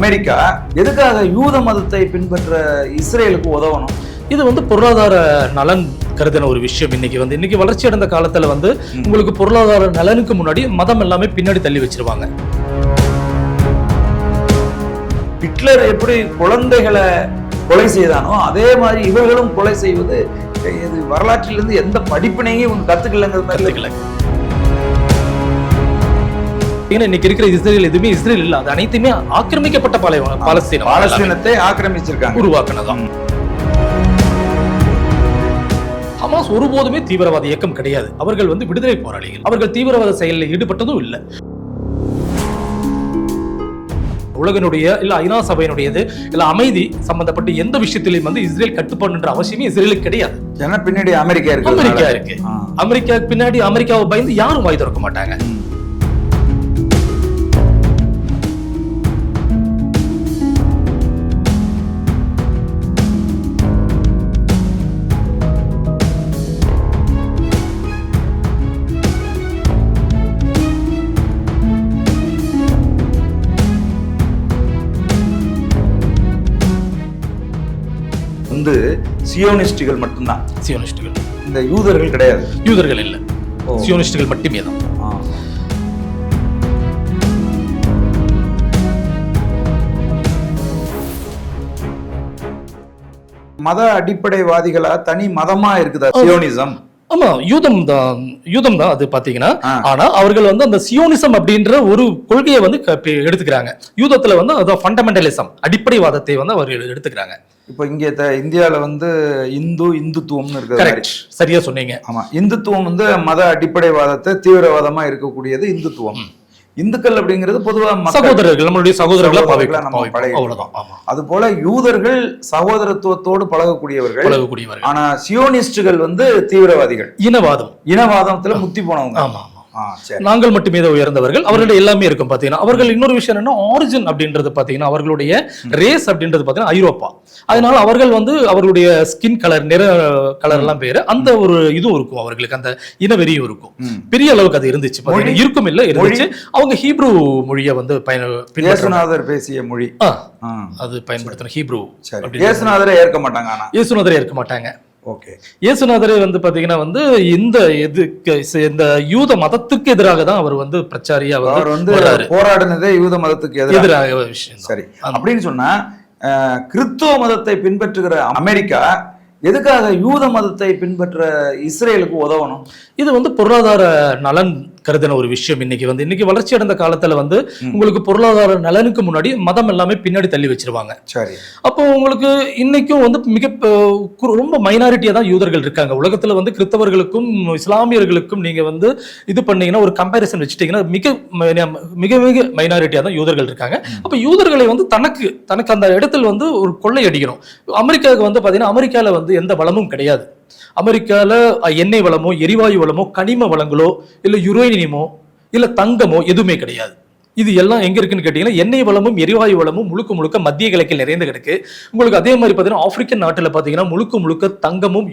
America எதுக்காக யூத மதத்தை பின்பற்ற இஸ்ரேலுக்கு உதவணும்? இது வந்து பொருளாதார நலன் கருதின ஒரு விஷயம் இன்னைக்கு வந்து. இன்னைக்கு வளர்ச்சி அடைந்த காலத்துல வந்து உங்களுக்கு பொருளாதார நலனுக்கு முன்னாடி மதம் எல்லாமே பின்னாடி தள்ளி வச்சிருவாங்க. ஹிட்லர் எப்படி குழந்தைகளை கொலை செய்தானோ அதே மாதிரி இவர்களும் கொலை செய்வது இது வரலாற்றிலிருந்து எந்த படிப்பினையும் கத்துக்கலங்கிறது கருத்துக்களை இன்னைக்கு இருக்கிற இஸ்ரேல் எதுவுமே இஸ்ரேல் இல்ல. அது அனைத்துமே ஆக்கிரமிக்கப்பட்ட பாலைவனம் பாலஸ்தீனம். பாலஸ்தீனத்தை ஆக்கிரமிச்சிருக்காங்க. உருவாக்குனதான் ஹமாஸ் ஒருபோதுமே தீவிரவாத இயக்கம் கிடையாது. அவர்கள் வந்து விடுதலை போராளிகள். அவர்கள் தீவிரவாத செயலில் ஈடுபட்டதும் இல்லை. உலகனுடைய இல்ல ஐநா சபையினுடையது இல்ல அமைதி சம்பந்தப்பட்ட எந்த விஷயத்திலையும் வந்து இஸ்ரேல் கட்டுப்பாடுன்ற அவசியமே இஸ்ரேலுக்கு கிடையாது. ஏன்னா பின்னாடி அமெரிக்கா இருக்கு அமெரிக்கா இருக்கு. அமெரிக்கா பின்னாடி அமெரிக்காவை பயந்து யாரும் வாய் திறக்க மாட்டாங்க. வந்து சியோனிஸ்டுகள் மட்டும்தான். சியோனிஸ்டுகள். இந்த யூதர்கள் கிடையாது. யூதர்கள் இல்ல. சியோனிஸ்டுகள் மட்டுமே தான். மத அடிப்படைவாதிகளா தனி மதமா இருக்குதா சியோனிசம்? ஆமா யூதம் தான் யூதம் தான் அது பாத்தீங்கன்னா. ஆனா அவர்கள் வந்து அந்த சியோனிசம் அப்படின்ற ஒரு கொள்கையை வந்து எடுத்துக்கிறாங்க. யூதத்துல வந்து அதான் ஃபண்டமெண்டலிசம் அடிப்படைவாதத்தை வந்து அவர்கள் எடுத்துக்கிறாங்க. இப்போ இங்க இந்தியால வந்து இந்து இந்துத்துவம்னு கரெக்ட் சரியா சொன்னீங்க. ஆமா இந்துத்துவம் வந்து மத அடிப்படைவாதத்தை தீவிரவாதமா இருக்கக்கூடியது இந்துத்துவம். இந்துக்கள் அப்படிங்கிறது பொதுவா மக்கள். சகோதரர்கள் நம்மளுடைய சகோதரர்களா நம்ம பாவிப்போம். பழகி- அவ்வளவுதான். ஆமா. அது போல யூதர்கள் சகோதரத்துவத்தோடு பழகக்கூடியவர்கள். பழகக்கூடியவர்கள். ஆனா சியோனிஸ்டுகள் வந்து தீவிரவாதிகள். இனவாதம். இனவாதத்துல முத்தி போனவங்க. ஆமா. நாங்கள் மட்டுமே தான் உயர்ந்தவர்கள் அவர்களுடைய எல்லாமே இருக்கும் பாத்தீங்கன்னா அவர்கள் இன்னொரு விஷயம் என்னன்னா ஆரிஜின் அப்படின்றது பாத்தீங்கன்னா அவர்களுடைய ரேஸ் அப்படின்றது பாத்தீங்கன்னா ஐரோப்பா. அதனால அவர்கள் வந்து அவர்களுடைய ஸ்கின் கலர் நிற கலர் எல்லாம் பேரு அந்த ஒரு இதுவும் இருக்கும் அவர்களுக்கு அந்த இனவெறியும் இருக்கும். பெரிய அளவுக்கு அது இருந்துச்சு பாத்தீங்கன்னா இருக்கும் இல்ல இருந்துச்சு. அவங்க ஹீப்ரு மொழியை வந்து பயன பேசிய மொழி. அது பயன்படுத்தணும் ஹீப்ரு இயேசுநாதரை ஏற்க மாட்டாங்க இயேசுநாதரே இருக்க மாட்டாங்க. ஓகே. இயேசுநாதரே வந்து பாத்தீங்கன்னா வந்து இந்த எதுக்கு இந்த யூத மதத்துக்கு எதிராக தான் அவர் வந்து பிரச்சாரியா அவர் வந்து போராடினதே யூத மதத்துக்கு எதிராக. விஷயம். சரி. அப்படின்னு சொன்னா கிறிஸ்துவ மதத்தை பின்பற்றுகிற அமெரிக்கா எதுக்காக யூத மதத்தை பின்பற்ற இஸ்ரேலுக்கு உதவணும்? இது வந்து பொருளாதார நலன் கருதின ஒரு விஷயம் இன்னைக்கு வந்து இன்னைக்கு வளர்ச்சி அடைந்த காலத்துல வந்து உங்களுக்கு பொருளாதார நலனுக்கு முன்னாடி மதம் எல்லாமே பின்னாடி தள்ளி வச்சிருவாங்க. சரி. அப்போ உங்களுக்கு இன்னைக்கும் வந்து மிக ரொம்ப மைனாரிட்டியா தான் யூதர்கள் இருக்காங்க. உலகத்துல வந்து கிறிஸ்தவர்களுக்கும் இஸ்லாமியர்களுக்கும் நீங்க வந்து இது பண்ணீங்கன்னா ஒரு கம்பேரிசன் வச்சுட்டீங்கன்னா மிக மிக மிக மைனாரிட்டியா தான் யூதர்கள் இருக்காங்க. அப்ப யூதர்களை வந்து தனக்கு தனக்கு அந்த இடத்தில் வந்து ஒரு கொள்ளை அடிக்கணும் அமெரிக்காவுக்கு வந்து பாத்தீங்கன்னா அமெரிக்கால வந்து எந்த வளமும் கிடையாது. அமெரிக்கால அஹ், எண்ணெய் வளமோ எரிவாயு வளமோ கனிம வளங்களோ இல்ல யுரேனியமோ இல்ல தங்கமோ எதுவுமே கிடையாது இது எல்லாம் எங்க இருக்குன்னு கேட்டீங்கன்னா எண்ணெய் வளமும் எரிவாயு வளமும் முழுக்க முழுக்க மத்திய கிழக்கில் நிறைந்து கிடக்கு உங்களுக்கு அதே மாதிரி பாத்தீங்கன்னா ஆப்பிரிக்கன் நாட்டுல பாத்தீங்கன்னா முழுக்க முழுக்க தங்கமும்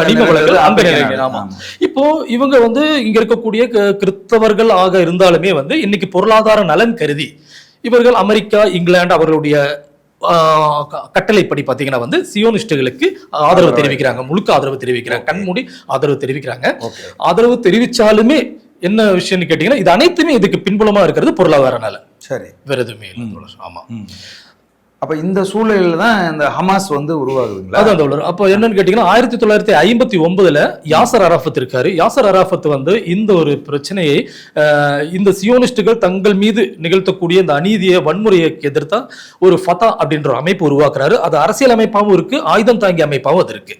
கனிம வளங்கள் அங்க. ஆமா. இப்போ இவங்க வந்து இங்க இருக்கக்கூடிய கிறிஸ்தவர்கள் ஆக இருந்தாலுமே வந்து இன்னைக்கு பொருளாதார நலன் கருதி இவர்கள் அமெரிக்கா இங்கிலாந்து அவர்களுடைய கட்டளைப்படி பாத்தீங்கன்னா வந்து சியோனிஸ்டுகளுக்கு ஆதரவு. தெரிவிக்கிறாங்க. முழுக்க ஆதரவு தெரிவிக்கிறாங்க. கண்மூடி ஆதரவு தெரிவிக்கிறாங்க. ஆதரவு தெரிவிச்சாலுமே என்ன விஷயம்னு கேட்டீங்கன்னா இது அனைத்துமே இதுக்கு பின்புலமா இருக்கிறது பொருளாதார நலன் சரி. வேற எதுவுமே. ஆமா. அப்ப இந்த சூழலில் தான் இந்த ஹமாஸ் வந்து உருவாகுதுங்களா? அதான் தோழர். அப்போ என்னன்னு கேட்டிங்கன்னா ஆயிரத்தி தொள்ளாயிரத்தி ஐம்பத்தி ஒன்பதுல யாசர் அராஃபத் இருக்காரு. யாசர் அராஃபத் வந்து இந்த ஒரு பிரச்சனையை இந்த சியோனிஸ்டுகள் தங்கள் மீது நிகழ்த்தக்கூடிய இந்த அநீதியை வன்முறையை எதிர்த்தா ஒரு ஃபதா அப்படின்ற அமைப்பு உருவாக்குறாரு. அது அரசியல் அமைப்பாகவும் இருக்கு ஆயுதம் தாங்கிய அமைப்பாகவும் அது இருக்கு.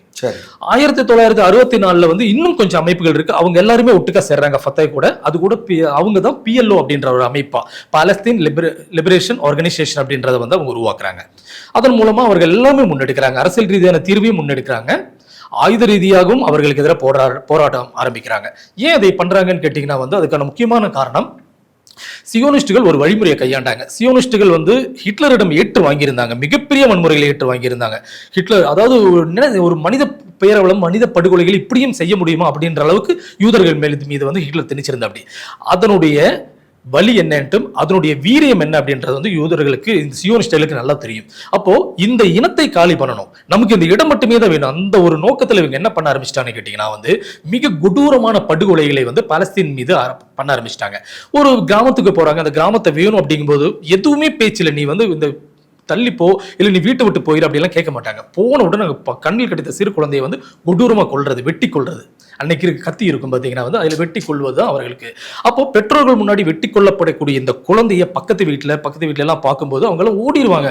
ஆயிரத்தி தொள்ளாயிரத்தி அறுபத்தி நாலுல வந்து இன்னும் கொஞ்சம் அமைப்புகள் இருக்கு. அவங்க எல்லாருமே ஒட்டுக்கா சேர்றாங்க ஃபத்தே கூட. அது கூட பி- அவங்க தான் பிஎல்ஓ அப்படின்ற ஒரு அமைப்பா. பாலஸ்தீன் லிபரேஷன் ஆர்கனைசேஷன் அப்படின்றத வந்து அவங்க உருவாக்குறாங்க. அதன் மூலமா அவர்கள் எல்லாமே முன்னெடுக்கிறாங்க. அரசியல் ரீதியான தீர்வையும் முன்னெடுக்கிறாங்க. ஆயுத ரீதியாகவும் அவர்களுக்கு எதிராக போரா போராட்டம் ஆரம்பிக்கிறாங்க. ஏன் அதை பண்றாங்கன்னு கேட்டீங்கன்னா வந்து அதுக்கான முக்கியமான காரணம் சியோனிஸ்டுகள் ஒரு வழிமுறையை கையாண்டாங்க. சியோனிஸ்டுகள் வந்து ஹிட்லரிடம் ஏற்று வாங்கியிருந்தாங்க. மிகப்பெரிய வன்முறைகளை ஏற்று வாங்கியிருந்தாங்க. ஹிட்லர் அதாவது ஒரு ஒரு மனித பேரவலம் மனித படுகொலைகள் இப்படியும் செய்ய முடியுமா அப்படின்ற அளவுக்கு யூதர்கள் மேல் மீது வந்து ஹிட்லர் திணிச்சிருந்தா அப்படி அதனுடைய வலி என்னன்ட்டும் அதனுடைய வீரியம் என்ன அப்படின்றது வந்து யூதர்களுக்கு இந்த சியோனிஸ்டலுக்கு நல்லா தெரியும். அப்போ இந்த இனத்தை காலி பண்ணணும். நமக்கு இந்த இடம் மட்டுமே தான் வேணும். அந்த ஒரு நோக்கத்தில் இவங்க என்ன பண்ண ஆரம்பிச்சிட்டாங்க கேட்டீங்கன்னா வந்து மிக கொடூரமான படுகொலைகளை வந்து பாலஸ்தீன் மீது பண்ண ஆரம்பிச்சிட்டாங்க. ஒரு கிராமத்துக்கு போறாங்க. அந்த கிராமத்தை வேணும் அப்படிங்கும்போது எதுவுமே பேச்சில் நீ வந்து இந்த தள்ளி போ இல்லை நீ வீட்டை விட்டு போயிரு அப்படிலாம் கேட்க மாட்டாங்க. போன உடனே கண்ணில் கிடைத்த சிறு குழந்தையை வந்து கொடூரமாக கொல்றது வெட்டி கொல்றது. அன்னைக்கு இருக்க கத்தி இருக்கும் பார்த்தீங்கன்னா வந்து அதில் வெட்டி கொள்வது தான் அவர்களுக்கு. அப்போ பெற்றோர்கள் முன்னாடி வெட்டி கொல்லப்படக்கூடிய இந்த குழந்தைய பக்கத்து வீட்டில் பக்கத்து வீட்டுல எல்லாம் பார்க்கும்போது அவங்களாம் ஓடிடுவாங்க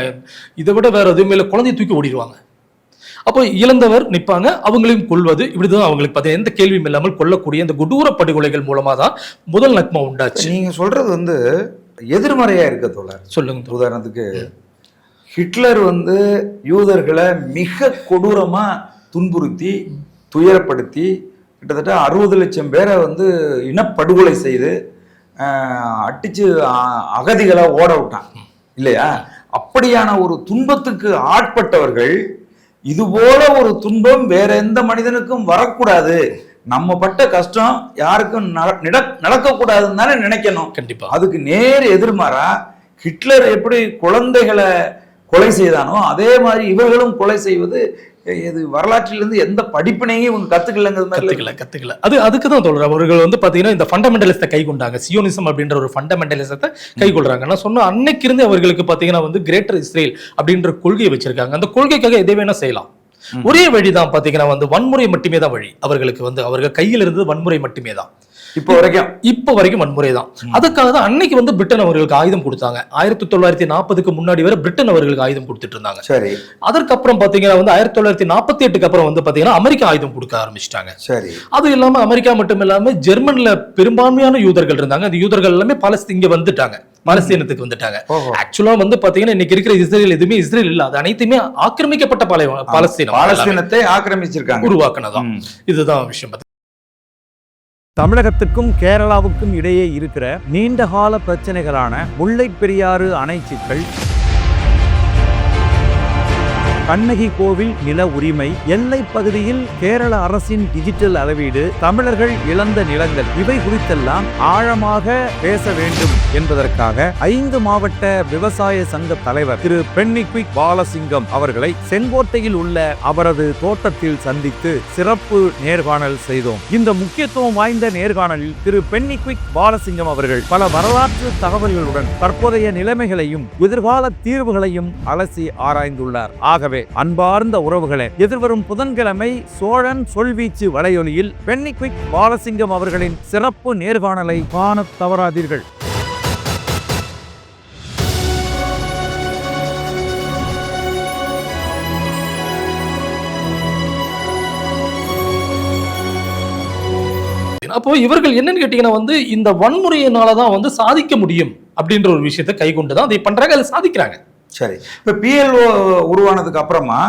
இதை விட வேற எதுவுமே இல்லை குழந்தைய தூக்கி ஓடிடுவாங்க அப்போ இழந்தவர் நிற்பாங்க அவங்களையும் கொல்வது. இப்படிதான் அவங்களுக்கு பார்த்தீங்கன்னா எந்த கேள்வியும் இல்லாமல் கொல்லக்கூடிய இந்த கொடூர படுகொலைகள் மூலமா தான் முதல் நக்மா உண்டாச்சு. நீங்க சொல்றது வந்து எதிர்மறையா இருக்க தோழர். சொல்லுங்க. உதாரணத்துக்கு ஹிட்லர் வந்து யூதர்களை மிக கொடூரமா துன்புறுத்தி துயரப்படுத்தி கிட்டத்தட்ட அறுபது லட்சம் பேரை வந்து இனப்படுகொலை செய்து ஆஹ், அடிச்சு அ- அகதிகளை ஓட விட்டான். இல்லையா? அப்படியான ஒரு துன்பத்துக்கு ஆட்பட்டவர்கள் இது போல ஒரு துன்பம் வேற எந்த மனிதனுக்கும் வரக்கூடாது. நம்ம பட்ட கஷ்டம் யாருக்கும் நட- நிட- நடக்கக்கூடாதுன்னு தானே நினைக்கணும். கண்டிப்பா. அதுக்கு நேர் எதிர்மாறா ஹிட்லர் எப்படி குழந்தைகளை கொலை செய்தானோ அதே மாதிரி இவர்களும் கொலை செய்வது இது வரலாற்றிலிருந்து எந்த படிப்பினையும் இவங்க கத்துக்கலங்கிறது மாதிரி கத்துக்கல கத்துக்கல. அது அதுக்கு தான் சொல்றேன் அவர்கள் வந்து பாத்தீங்கன்னா இந்த ஃபண்டமெண்டலிஸ்ட கை கொண்டாங்க. சியோனிசம் அப்படின்ற ஒரு ஃபண்டமெண்டலிசத்தை கை கொள்றாங்க. நான் சொன்ன அன்னைக்கு இருந்து அவர்களுக்கு பாத்தீங்கன்னா வந்து கிரேட்டர் இஸ்ரேல் அப்படின்ற கொள்கையை வச்சிருக்காங்க. அந்த கொள்கைக்காக எதை வேணா செய்யலாம். ஒரே வழிதான் பாத்தீங்கன்னா வந்து வன்முறை மட்டுமே தான் வழி. அவர்களுக்கு வந்து அவர்கள் கையில் இருந்தது வன்முறை மட்டுமே தான் இப்போ வரைக்கும். இப்போ வரைக்கும் வன்முறை தான் அதுக்காக தான் அன்னைக்கு வந்து பிரிட்டன் அவர்களுக்கு ஆயுதம் கொடுத்தாங்க. ஆயிரத்தி தொள்ளாயிரத்தி நாற்பதுக்கு முன்னாடி வரை பிரிட்டன் அவர்களுக்கு ஆயுதம் கொடுத்துட்டு இருந்தாங்க. சரி. அதற்கப்புறம் பாத்தீங்கன்னா வந்து ஆயிரத்தி தொள்ளாயிரத்தி நாற்பத்தி எட்டுக்கு அப்புறம் வந்து பாத்தீங்கன்னா அமெரிக்கா ஆயுதம் கொடுக்க ஆரம்பிச்சிட்டாங்க. சரி. அது இல்லாம அமெரிக்கா மட்டும் இல்லாம ஜெர்மன்ல பெரும்பான்மையான யூதர்கள் இருந்தாங்க. அந்த யூதர்கள் எல்லாமே பாலஸ்தீன் இங்க வந்துட்டாங்க. பாலஸ்தீனத்துக்கு வந்துட்டாங்க. ஆக்சுவலா வந்து பாத்தீங்கன்னா இன்னைக்கு இருக்கிற இஸ்ரேல் எதுவுமே இஸ்ரேல் இல்ல. அது அனைத்துமே ஆக்கிரமிக்கப்பட்ட பாலை பாலஸ்தீனம். பாலஸ்தீனத்தை ஆக்கிரமிச்சிருக்காங்க. உருவாக்குனதுதான். ம். இதுதான் விஷயம். தமிழகத்துக்கும் கேரளாவுக்கும் இடையே இருக்கிற நீண்டகால பிரச்சனைகளான முல்லைப் பெரியாறு அணை சிக்கல் கண்ணகி கோவில் நில உரிமை எல்லைப் பகுதியில் கேரள அரசின் டிஜிட்டல் அளவீடு தமிழர்கள் இழந்த நிலங்கள் இவை குறித்தெல்லாம் ஆழமாக பேச வேண்டும் என்பதற்காக ஐந்து மாவட்ட விவசாய சங்க தலைவர் திரு பென்னிக்விக் பாலசிங்கம் அவர்களை செங்கோட்டையில் உள்ள அவரது தோட்டத்தில் சந்தித்து சிறப்பு நேர்காணல் செய்தோம். இந்த முக்கியத்துவம் வாய்ந்த நேர்காணலில் திரு பென்னிக்விக் பாலசிங்கம் அவர்கள் பல வரலாற்று தகவல்களுடன் தற்போதைய நிலைமைகளையும் எதிர்கால தீர்வுகளையும் அலசி ஆராய்ந்துள்ளார். ஆகவே அன்பார்ந்த உறவுகளே எதிர்வரும் புதன்கிழமை சோழன் சொல்வீச்சு வலையொலியில் பென்னிக்விக் பாலசிங்கம் அவர்களின் சிறப்பு நேர்காணலை காண தவறாதீர்கள். அப்போ இவர்கள் என்னன்னு கேட்டீங்கன்னா வந்து இந்த வன்முறையினால தான் வந்து சாதிக்க முடியும் அப்படின்ற ஒரு விஷயத்தை கை கொண்டு தான் அதை பண்றாங்க அதை சாதிக்கிறாங்க. சரி. இப்போ பிஎல்ஓ உருவானதுக்கு அப்புறமா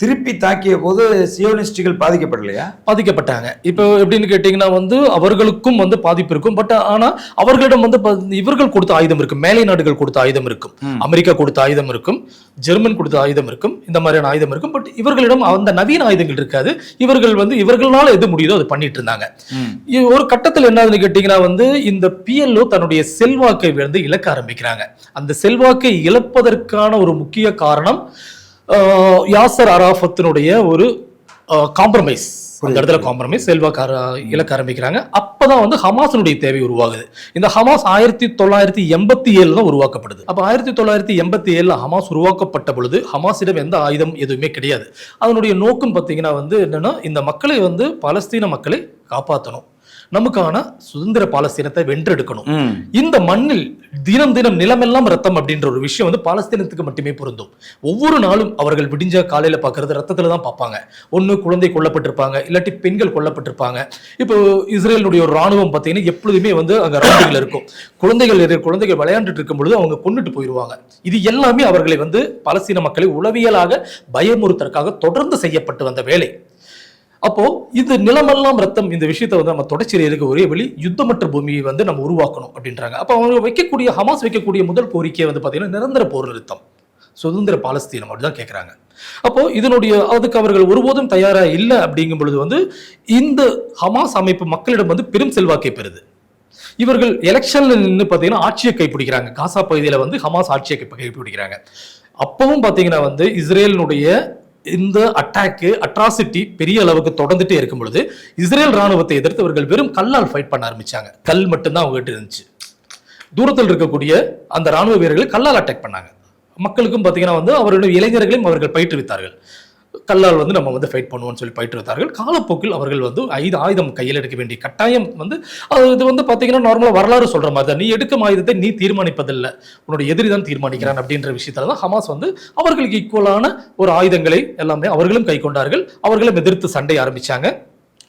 திருப்பி தாக்கிய போது சியோனிஸ்டுகள் பாதிக்கப்படலையா? பாதிக்கப்பட்டாங்க. இப்போ எப்படின்னு கேட்டிங்கன்னா வந்து அவர்களுக்கும் வந்து பாதிப்பு இருக்கும். பட் ஆனா அவர்களிடம் வந்து இவர்கள் கொடுத்த ஆயுதம் இருக்கும். மேலை நாடுகள் கொடுத்த ஆயுதம் இருக்கும். அமெரிக்கா கொடுத்த ஆயுதம் இருக்கும். ஜெர்மன் கொடுத்த ஆயுதம் இருக்கும். இந்த மாதிரியான ஆயுதம் இருக்கும். பட் இவர்களிடம் அந்த நவீன ஆயுதங்கள் இருக்காது. இவர்கள் வந்து இவர்களால எது முடியுதோ அதை பண்ணிட்டு இருந்தாங்க. ஒரு கட்டத்தில் என்னதுன்னு கேட்டிங்கன்னா வந்து இந்த பிஎல்ஓ தன்னுடைய செல்வாக்கை வந்து இழக்க ஆரம்பிக்கிறாங்க. அந்த செல்வாக்கை இழப்பதற்கான ஒரு முக்கிய காரணம் யாசர் அராஃபத்தினுடைய ஒரு காம்ப்ரமைஸ் அந்த இடத்துல காம்ப்ரமைஸ் செல்வாக்கு ஆர- இழக்க ஆரம்பிக்கிறாங்க. அப்பதான் வந்து ஹமாஸினுடைய தேவை உருவாகுது. இந்த ஹமாஸ் ஆயிரத்தி தொள்ளாயிரத்தி எண்பத்தி ஏழு தான் உருவாக்கப்படுது. அப்ப ஆயிரத்தி தொள்ளாயிரத்தி எண்பத்தி ஏழுல ஹமாஸ் உருவாக்கப்பட்ட பொழுது ஹமாஸிடம் எந்த ஆயுதம் எதுவுமே கிடையாது. அதனுடைய நோக்கம் பார்த்தீங்கன்னா வந்து என்னன்னா இந்த மக்களை வந்து பலஸ்தீன மக்களை காப்பாற்றணும் நமக்கான சுதந்திர பாலஸ்தீனத்தை வென்றெடுக்கணும். இந்த மண்ணில் தினம் தினம் நிலமெல்லாம் ரத்தம் அப்படின்ற ஒரு விஷயம் வந்து பாலஸ்தீனத்துக்கு மட்டுமே பொருந்தும். ஒவ்வொரு நாளும் அவர்கள் விடிஞ்ச காலையில பார்க்கறது ரத்தத்துல தான் பார்ப்பாங்க. ஒண்ணு குழந்தை கொல்லப்பட்டிருப்பாங்க இல்லாட்டி பெண்கள் கொல்லப்பட்டிருப்பாங்க. இப்போ இஸ்ரேலுடைய ஒரு ராணுவம் பார்த்தீங்கன்னா எப்பொழுதுமே வந்து அங்க ரவுண்டிங்ல இருக்கும். குழந்தைகள் குழந்தைகள் விளையாண்டுட்டு இருக்கும் பொழுது அவங்க கொண்டுட்டு போயிடுவாங்க இது எல்லாமே அவர்களை வந்து பாலஸ்தீன மக்களை உளவியலாக பயமுறுத்தற்காக தொடர்ந்து செய்யப்பட்டு வந்த வேலை. அப்போ இது நிலமெல்லாம் ரத்தம் இந்த விஷயத்தை வந்து நம்ம தொடர்ச்சியில் இருக்க ஒரே வழி யுத்தமற்ற பூமியை வந்து நம்ம உருவாக்கணும் அப்படின்றாங்க. அப்போ அவங்க வைக்கக்கூடிய ஹமாஸ் வைக்கக்கூடிய முதல் கோரிக்கை வந்து பார்த்தீங்கன்னா நிரந்தர போர் நிறுத்தம். சுதந்திர பாலஸ்தீனம் அப்படிதான் கேட்குறாங்க அப்போ இதனுடைய அதுக்கு அவர்கள் ஒருபோதும் தயாரா இல்லை அப்படிங்கும் பொழுது வந்து இந்த ஹமாஸ் அமைப்பு மக்களிடம் வந்து பெரும் செல்வாக்கை பெறுது. இவர்கள் எலெக்ஷன்ல நின்று பார்த்தீங்கன்னா ஆட்சியை கைப்பிடிக்கிறாங்க. காசா பகுதியில் வந்து ஹமாஸ் ஆட்சியை கை- கைப்பிடிக்கிறாங்க. அப்பவும் பார்த்தீங்கன்னா வந்து இஸ்ரேலினுடைய இந்த அட்டாக்கு அட்ராசிட்டி பெரிய அளவுக்கு தொடர்ந்துட்டே இருக்கும் பொழுது இஸ்ரேல் ராணுவத்தை எதிர்த்து அவர்கள் வெறும் கல்லால் ஃபைட் பண்ண ஆரம்பிச்சாங்க. கல் மட்டும்தான் அவங்க இருந்துச்சு. தூரத்தில் இருக்கக்கூடிய அந்த ராணுவ வீரர்கள் கல்லால் அட்டாக் பண்ணாங்க. மக்களுக்கும் பார்த்தீங்கன்னா வந்து அவர்களுடைய இளைஞர்களையும் அவர்கள் பயிற்றுவித்தார்கள். கல்லால் வந்து நம்ம வந்து ஃபைட் பண்ணுவோம்னு சொல்லி பயிற்றுவித்தார்கள் காலப்போக்கில் அவர்கள் வந்து ஐந்து ஆயுதம் கையில் எடுக்க வேண்டிய கட்டாயம் வந்து அது இது வந்து பார்த்தீங்கன்னா நார்மலாக வரலாறு சொல்கிற மாதிரி தான். நீ எடுக்கும் ஆயுதத்தை நீ தீர்மானிப்பதில்லை. உன்னோட எதிரி தான் தீர்மானிக்கிறான் அப்படின்ற விஷயத்தில் தான் ஹமாஸ் வந்து அவர்களுக்கு ஈக்குவலான ஒரு ஆயுதங்களை எல்லாமே அவர்களும் கை கொண்டார்கள். அவர்களும் எதிர்த்து சண்டை ஆரம்பிச்சாங்க.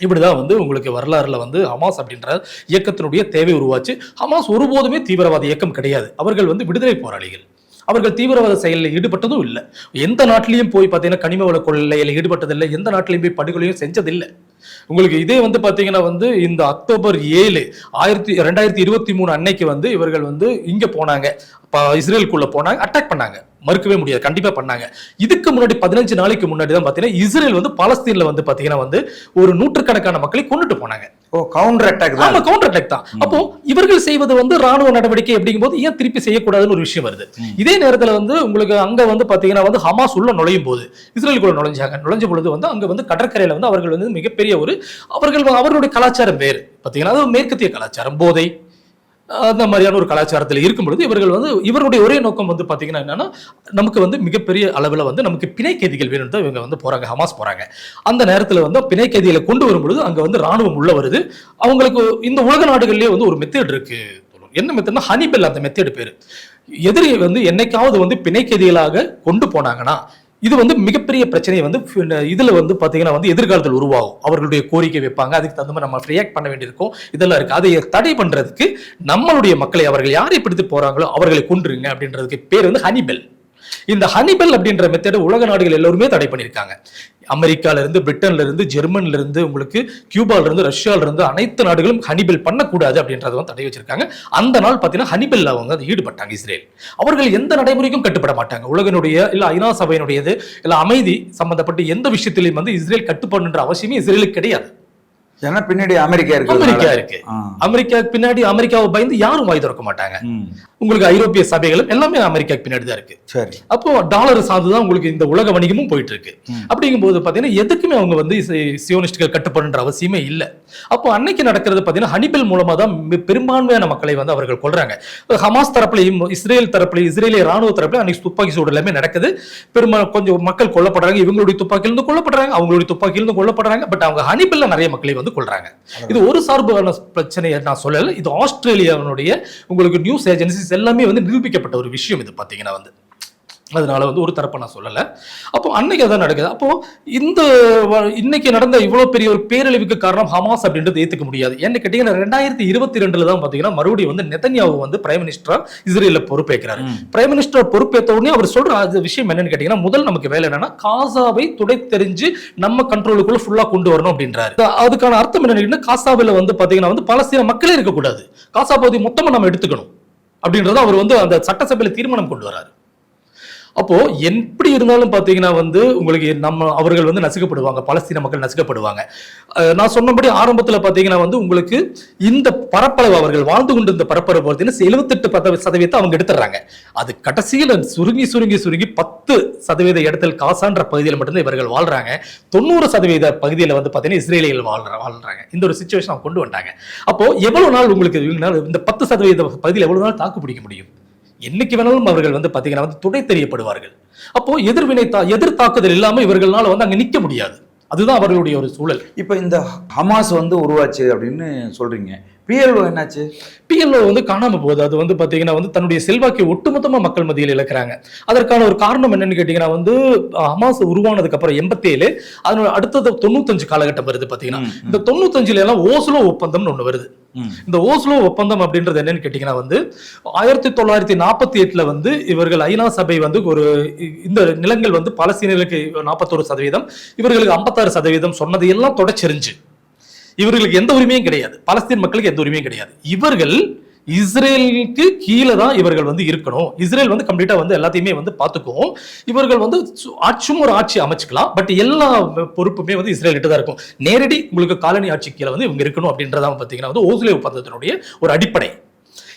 இப்படிதான் வந்து உங்களுக்கு வரலாறுல வந்து ஹமாஸ் அப்படின்ற இயக்கத்தினுடைய தேவை உருவாச்சு. ஹமாஸ் ஒருபோதுமே தீவிரவாத இயக்கம் கிடையாது. அவர்கள் வந்து விடுதலை போராளிகள். அவர்கள் தீவிரவாத செயலில் ஈடுபட்டதும் இல்லை. எந்த நாட்டிலையும் போய் பார்த்தீங்கன்னா கனிம வள கொள்ளையில் ஈடுபட்டதில்லை. எந்த நாட்டிலையும் போய் படுகொலையும் செஞ்சதில்லை. உங்களுக்கு இதே வந்து பார்த்தீங்கன்னா வந்து இந்த அக்டோபர் ஏழு ஆயிரத்தி ரெண்டாயிரத்தி இருபத்தி மூணு அன்னைக்கு வந்து இவர்கள் வந்து இங்கே போனாங்க. இப்போ இஸ்ரேலுக்குள்ள போனாங்க அட்டாக் பண்ணாங்க. மறுக்கவே முடியாது. கண்டிப்பாக பண்ணாங்க. இதுக்கு முன்னாடி பதினஞ்சு நாளைக்கு முன்னாடி தான் பார்த்தீங்கன்னா இஸ்ரேல் வந்து பாலஸ்தீனில் வந்து பார்த்தீங்கன்னா வந்து ஒரு நூற்றுக்கணக்கான மக்களை கொண்டுட்டு போனாங்க. ஓ கவுண்டர் அட்டாக் தான். கவுண்டர் அட்டாக் தான். அப்போ இவர்கள் செய்வது வந்து ராணுவ நடவடிக்கை அப்படிங்கும்போது ஏன் திருப்பி செய்யக்கூடாதுன்னு ஒரு விஷயம் வருது. இதே நேரத்துல வந்து உங்களுக்கு அங்க வந்து பாத்தீங்கன்னா வந்து ஹமாஸ் உள்ள நுழையும் போது இஸ்ரேலுக்குள்ள நுழைஞ்சாங்க. நுழைஞ்ச பொழுது வந்து அங்க வந்து கடற்கரையில வந்து அவர்கள் வந்து மிகப்பெரிய ஒரு அவர்கள் அவர்களுடைய கலாச்சாரம் வேறு. பாத்தீங்கன்னா மேற்கத்திய கலாச்சாரம். போதை அந்த மாதிரியான ஒரு கலாச்சாரத்தில் இருக்கும் பொழுது இவர்கள் வந்து இவருடைய ஒரே நோக்கம் வந்து பார்த்தீங்கன்னா என்னன்னா நமக்கு வந்து மிகப்பெரிய அளவில் வந்து நமக்கு பிணை கைதிகள் வேணும் தான் இவங்க வந்து போறாங்க ஹமாஸ் போறாங்க. அந்த நேரத்தில் வந்து பிணை கைதிகளை கொண்டு வரும் பொழுது வந்து ராணுவம் உள்ள வருது. அவங்களுக்கு இந்த உலக நாடுகள்லேயே வந்து ஒரு மெத்தேட் இருக்கு. என்ன மெத்தட்னா ஹனிபெல் அந்த மெத்தேடு பேர். எதிரி வந்து என்னைக்காவது வந்து பிணை கைதிகளாக கொண்டு போனாங்கன்னா இது வந்து மிகப்பெரிய பிரச்சனையை வந்து இதில் வந்து பார்த்தீங்கன்னா வந்து எதிர்காலத்தில் உருவாகும். அவர்களுடைய கோரிக்கை வைப்பாங்க. அதுக்கு தகுந்த மாதிரி நம்ம ரியாக்ட் பண்ண வேண்டியிருக்கும். இதெல்லாம் இருக்குது அதை தடை பண்ணுறதுக்கு நம்மளுடைய மக்களை அவர்கள் யாரை பிடித்து போகிறாங்களோ அவர்களை கொன்றுங்க அப்படின்றதுக்கு பேர் வந்து ஹனிபெல் இந்த ஹனிபெல் அப்படின்ற மெத்தடை உலக நாடுகள் எல்லோருமே தடை பண்ணியிருக்காங்க. அமெரிக்கால இருந்து பிரிட்டன்ல இருந்து ஜெர்மன்ல இருந்து உங்களுக்கு கியூபால இருந்து ரஷ்யால இருந்து அனைத்து நாடுகளும் ஹனிபெல் பண்ணக்கூடாது அப்படின்றத வந்து தடை வச்சிருக்காங்க. அந்த நாள் பார்த்தீங்கன்னா ஹனிபெல்ல அவங்க வந்து ஈடுபட்டாங்க இஸ்ரேல். அவர்கள் எந்த நடைமுறைக்கும் கட்டுப்பட மாட்டாங்க. உலகனுடைய இல்ல ஐநா சபையினுடையது இல்ல அமைதி சம்பந்தப்பட்ட எந்த விஷயத்திலையும் வந்து இஸ்ரேல் கட்டுப்படணுன்ற அவசியமே இஸ்ரேலுக்கு கிடையாது. ஏன்னா பின்னாடி அமெரிக்கா இருக்கு அமெரிக்கா இருக்கு. அமெரிக்காவுக்கு பின்னாடி அமெரிக்காவை பயந்து யாரும் வாய் திறக்க மாட்டாங்க. உங்களுக்கு ஐரோப்பிய சபைகளும் எல்லாமே அமெரிக்காவுக்கு பின்னாடி தான் இருக்கு. சரி. அப்போ டாலர் சார்ந்துதான் உங்களுக்கு இந்த உலக வணிகமும் போயிட்டு இருக்கு அப்படிங்கும்போது பாத்தீங்கன்னா எதுக்குமே அவங்க வந்து சியோனிஸ்டுகள் கட்டுப்படுன்ற அவசியமே இல்லை. அப்போ அன்னைக்கு நடக்கிறது பாத்தீங்கன்னா ஹனிபெல் மூலமா தான் பெரும்பான்மையான மக்களை வந்து அவர்கள் கொள்றாங்க ஹமாஸ் தரப்புலையும் இஸ்ரேல் தரப்புலையும் இஸ்ரேலிய ராணுவ தரப்புல அன்னைக்கு துப்பாக்கி சூடு எல்லாமே நடக்குது. பெரும்பாலும் கொஞ்சம் மக்கள் கொல்லப்படுறாங்க இவங்களுடைய துப்பாக்கியிலிருந்து கொல்லப்படுறாங்க அவங்களுடைய துப்பாக்கியிலிருந்து கொல்லப்படுறாங்க பட் அவங்க ஹனிபெல்ல நிறைய மக்களை வந்து கொள்றாங்க இது ஒரு சார்பான பிரச்சனையை நான் சொல்லல. இது ஆஸ்திரேலியாவினுடைய உங்களுக்கு நியூஸ் ஏஜென்சிஸ் எல்லாமே வந்து நிரூபிக்கப்பட்ட ஒரு விஷயம் இது பாத்தீங்கன்னா வந்து. அதனால வந்து ஒரு தரப்பை நான் சொல்லலை. அப்போ அன்னைக்கு அதான் நடக்குது. அப்போ இந்த இன்னைக்கு நடந்த இவ்வளவு பெரிய ஒரு பேரழிவுக்கு காரணம் ஹமாஸ் அப்படின்றது ஏத்துக்க முடியாது. ஏன்னு கேட்டீங்கன்னா ரெண்டாயிரத்தி இருபத்தி ரெண்டுல தான் பாத்தீங்கன்னா மறுபடியும் வந்து நெதன்யாவு வந்து பிரைம் மினிஸ்டரா இஸ்ரேல பொறுப்பேற்கிறாரு. பிரைம் மினிஸ்டர் பொறுப்பேற்ற உடனே அவர் சொல்ற அது விஷயம் என்னன்னு கேட்டீங்கன்னா முதல் நமக்கு வேலை என்னன்னா காசாவை துடை தெரிஞ்சு நம்ம கண்ட்ரோலுக்குள்ள ஃபுல்லா கொண்டு வரணும் அப்படின்றாரு. அதுக்கான அர்த்தம் என்னன்னு காசாவில் வந்து பாத்தீங்கன்னா வந்து பலஸ்தீன மக்களே இருக்கக்கூடாது. காசா பகுதி மொத்தமா நம்ம எடுத்துக்கணும். அப்படின்றத அவர் வந்து அந்த சட்டசபையில் தீர்மானம் கொண்டு வராரு. அப்போ எப்படி இருந்தாலும் பார்த்தீங்கன்னா வந்து உங்களுக்கு நம்ம அவர்கள் வந்து நசுக்கப்படுவாங்க பலஸ்தீன மக்கள் நசுக்கப்படுவாங்க. நான் சொன்னபடி ஆரம்பத்தில் பார்த்தீங்கன்னா வந்து உங்களுக்கு இந்த பரப்பளவு அவர்கள் வாழ்ந்து கொண்டு இந்த பரப்பளவு பார்த்தீங்கன்னா எழுபத்தெட்டு பத்த சதவீதத்தை அவங்க எடுத்துறாங்க அது கடைசியில் சுருங்கி சுருங்கி சுருங்கி பத்து சதவீத இடத்தில் காசான்ற பகுதியில் மட்டும்தான் இவர்கள் வாழ்றாங்க. தொண்ணூறு சதவீத பகுதியில் வந்து பார்த்தீங்கன்னா இஸ்ரேலியர்கள் வாழ்ற வாழ்றாங்க. இந்த ஒரு சுச்சுவேஷன் அவங்க கொண்டு வந்தாங்க அப்போ எவ்வளவு நாள் உங்களுக்கு இந்த பத்து சதவீத பகுதியில் எவ்வளவு நாள் தாக்கு பிடிக்க முடியும்? என்னைக்கு வேணாலும் அவர்கள் வந்து பார்த்தீங்கன்னா வந்து துடை தெரியப்படுவார்கள். அப்போ எதிர்வினை தா எதிர் தாக்குதல் இல்லாமல் இவர்களால் வந்து அங்கே நிற்க முடியாது. அதுதான் அவர்களுடைய ஒரு சூழல். இப்போ இந்த ஹமாஸ் வந்து உருவாச்சு அப்படின்னு சொல்றீங்க. பிஎல்ஓ என்னாச்சு? பிஎல்ஓ வந்து காணாம போகுது. அது வந்து பாத்தீங்கன்னா வந்து தன்னுடைய செல்வாக்கை ஒட்டுமொத்தமா மக்கள் மத்தியில் இழக்கிறாங்க. அதற்கான ஒரு காரணம் என்னன்னு கேட்டீங்கன்னா வந்து ஹமாஸ் உருவானதுக்கு அப்புறம் எண்பத்தேழு அதனோட அடுத்தது தொண்ணூத்தஞ்சு காலகட்டம் வருது பாத்தீங்கன்னா. இந்த தொண்ணூத்தஞ்சுல எல்லாம் ஓஸ்லோ ஒப்பந்தம்னு ஒண்ணு வருது. இந்த ஓஸ்லோ ஒப்பந்தம் அப்படின்றது என்னன்னு கேட்டீங்கன்னா வந்து ஆயிரத்தி தொள்ளாயிரத்தி நாற்பத்தி எட்டுல வந்து இவர்கள் ஐநா சபை வந்து ஒரு இந்த நிலங்கள் வந்து பாலஸ்தீனர்களுக்கு நாற்பத்தோரு சதவீதம் இவர்களுக்கு ஐம்பத்தாறு சதவீதம் சொன்னது எல்லாம் தொடச்சிருந்துச்சு இவர்களுக்கு எந்த உரிமையும் கிடையாது. பலஸ்தீன் மக்களுக்கு எந்த உரிமையும் கிடையாது. இவர்கள் இஸ்ரேலுக்கு கீழே தான் இவர்கள் வந்து இருக்கணும். இஸ்ரேல் வந்து கம்ப்ளீட்டா வந்து எல்லாத்தையுமே வந்து பார்த்துக்கும். இவர்கள் வந்து சு- ஒரு ஆட்சி அமைச்சுக்கலாம். பட் எல்லா பொறுப்புமே வந்து இஸ்ரேல்கிட்ட தான் இருக்கும். நேரடி உங்களுக்கு காலனி ஆட்சி கீழே வந்து இவங்க இருக்கணும் அப்படின்றதான் பார்த்தீங்கன்னா வந்து ஓஸ்லே ஒப்பந்தத்தினுடைய ஒரு அடிப்படை.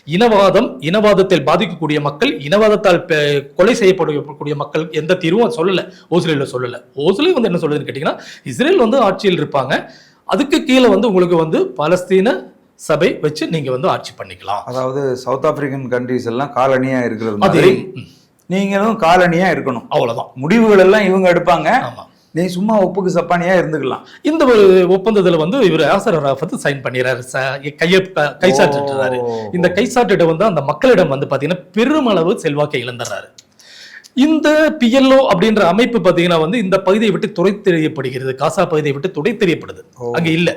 இனவாதம் இனவாதத்தில் பாதிக்கக்கூடிய மக்கள் இனவாதத்தால் கொலை செய்யப்படக்கூடிய மக்கள் எந்த தீர்வும் சொல்லலை. ஓஸ்ரேல சொல்லலை. ஓஸ்ரே வந்து என்ன சொல்லுதுன்னு கேட்டீங்கன்னா இஸ்ரேல் வந்து ஆட்சியில் இருப்பாங்க. அதுக்கு கீழே வந்து உங்களுக்கு வந்து பலஸ்தீன சபை வச்சு நீங்க வந்து ஆட்சி பண்ணிக்கலாம். அதாவது சவுத் ஆப்பிரிக்கன் கண்ட்ரிஸ் எல்லாம் காலனியா இருக்கிறது மாதிரி நீங்களும் காலனியா இருக்கணும். அவ்வளவுதான். முடிவுகள் எல்லாம் இவங்க எடுப்பாங்க. ஆமா. நீ சும்மா ஒப்புக்கு சப்பானியா இருந்துக்கலாம். இந்த ஒரு ஒப்பந்தத்துல வந்து இவர் ஆசர் ராஃபத் சைன் பண்ணிடுறாரு கைய க- கைச்சாட்டுறாரு ஓ. இந்த கைச்சாட்டிட வந்து அந்த மக்களிடம் வந்து பாத்தீங்கன்னா பெருமளவு செல்வாக்கை இழந்துறாரு இந்த பிஎல்ஓ அப்படின்ற அமைப்பு பாத்தீங்கன்னா வந்து இந்த பகுதியை விட்டு துடைத்தெறியப்படுகிறது. காசா பகுதியை விட்டு துடைத்தெறியப்படுது. ஓ. அங்க இல்ல.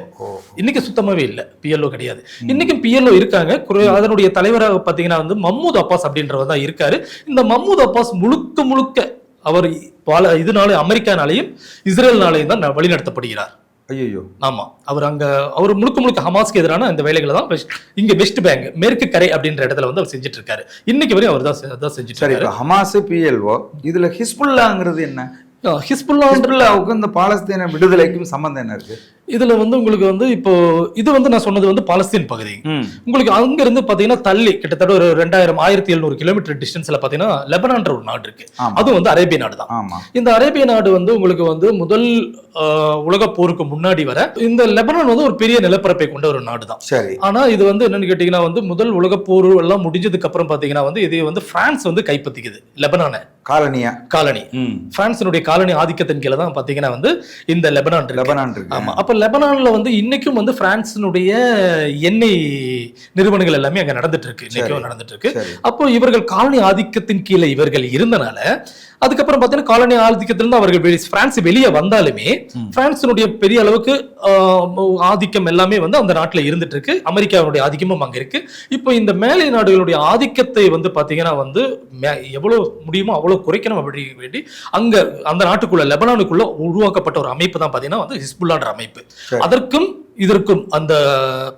இன்னைக்கு சுத்தமாவே இல்ல. பிஎல்ஓ கிடையாது. இன்னைக்கும் பிஎல்ஓ இருக்காங்க. அதனுடைய தலைவராக பாத்தீங்கன்னா வந்து மம்மூத் அப்பாஸ் அப்படின்றவர் தான் இருக்காரு. இந்த மம்மூத் அப்பாஸ் முழுக்க முழுக்க அவர் பல இதனால அமெரிக்கானாலையும் இஸ்ரேல்னாலையும் தான் வழிநடத்தப்படுகிறார். ஐயோ ஆமா. அவர் அங்க அவர் முழுக்க முழுக்க ஹமாஸ்க்கு எதிரான இந்த வேலைகளை தான் இங்க வெஸ்ட் பேங்க் மேற்கு கரை அப்படின்ற இடத்துல வந்து அவர் செஞ்சுட்டு இருக்காரு இன்னைக்கு வரையும் அவர் தான் தான் செஞ்சுட்டு சரி ஹமாஸ் பிஎல்ஓ இதுல ஹிஸ்புல்லாங்கிறது என்ன? ஹிஸ்புல்லா ஹிஸ்புல்லாவுக்கும் இந்த பாலஸ்தீன விடுதலைக்கும் சம்பந்தம் என்ன இருக்கு? இதுல வந்து உங்களுக்கு வந்து இப்போ இது வந்து நான் சொன்னது வந்து பாலஸ்தீன் பகுதி. உங்களுக்கு அங்க இருந்து பாத்தீங்கன்னா தள்ளி கிட்டத்தட்ட ஒரு ரெண்டாயிரம் ஆயிரத்தி எழுநூறு கிலோமீட்டர் டிஸ்டன்ஸ்ல பாத்தீங்கன்னா லெபனான்ற ஒரு நாடு இருக்கு. அதுவும் வந்து அரேபிய நாடு தான். இந்த அரேபிய நாடு வந்து உங்களுக்கு வந்து முதல் ஆஹ், உலகப் போருக்கு முன்னாடி வர இந்த லெபனான் வந்து ஒரு பெரிய நிலப்பரப்பை கொண்ட ஒரு நாடு தான். சரி. ஆனா இது வந்து என்னன்னு கேட்டீங்கன்னா வந்து முதல் உலகப் போர் எல்லாம் முடிஞ்சதுக்கு அப்புறம் பாத்தீங்கன்னா வந்து இது வந்து பிரான்ஸ் வந்து கைப்பற்றிக்குது லெபனானை. காலனியா. காலனி. ம். பிரான்சினுடைய காலனி ஆதிக்கத்தின் கீழே தான் பாத்தீங்கன்னா வந்து இந்த லெபனான் லெபனான் ஆமா. அப்ப லெபனான்ல வந்து இன்னைக்கும் வந்து பிரான்சினுடைய எண்ணெய் நிறுவனங்கள் எல்லாமே அங்க நடந்துட்டு இருக்கு. இன்னைக்கும் நடந்துட்டு இருக்கு. அப்போ இவர்கள் காலனி ஆதிக்கத்தின் கீழே இவர்கள் இருந்தனால அதுக்கப்புறம் பார்த்தீங்கன்னா காலனி ஆதிக்கத்திலிருந்து அவர்கள் வெளி- பிரான்ஸ் வெளியே வந்தாலுமே ம். பிரான்சினுடைய பெரிய அளவுக்கு ஆதிக்கம் எல்லாமே வந்து அந்த நாட்டுல இருந்துட்டு இருக்கு அமெரிக்காவுடைய ஆதிக்கமும் அங்க இருக்கு இப்போ இந்த மேலை நாடுகளுடைய ஆதிக்கத்தை வந்து பாத்தீங்கன்னா வந்து மே- எவ்வளவு முடியுமோ அவ்வளவு குறைக்கணும் அப்படி வேண்டி அங்க அந்த நாட்டுக்குள்ள லெபனானுக்குள்ள உருவாக்கப்பட்ட ஒரு அமைப்பு தான் பாத்தீங்கன்னா வந்து ஹிஸ்புல்லான்ற அமைப்பு. அதற்கும் இதற்கும் அந்த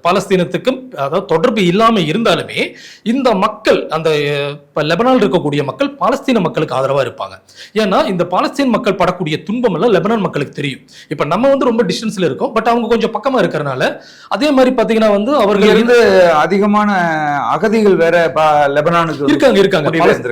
பாலஸ்தீனத்துக்கும் அதாவது தொடர்பு இல்லாம இருந்தாலுமே இந்த மக்கள் அந்த இப்ப லெபனான் இருக்கக்கூடிய மக்கள் பாலஸ்தீன மக்களுக்கு ஆதரவா இருப்பாங்க. ஏன்னா இந்த பாலஸ்தீன் மக்கள் படக்கூடிய துன்பம் எல்லாம் லெபனான் மக்களுக்கு தெரியும். இப்ப நம்ம வந்து ரொம்ப டிஸ்டன்ஸ்ல இருக்கோம். பட் அவங்க கொஞ்சம் பக்கமா இருக்கறனால அதே மாதிரி பாத்தீங்கன்னா வந்து அவர்கள் இருந்து அதிகமான அகதிகள் வேற லெபனானுக்கு இருக்காங்க இருக்காங்க.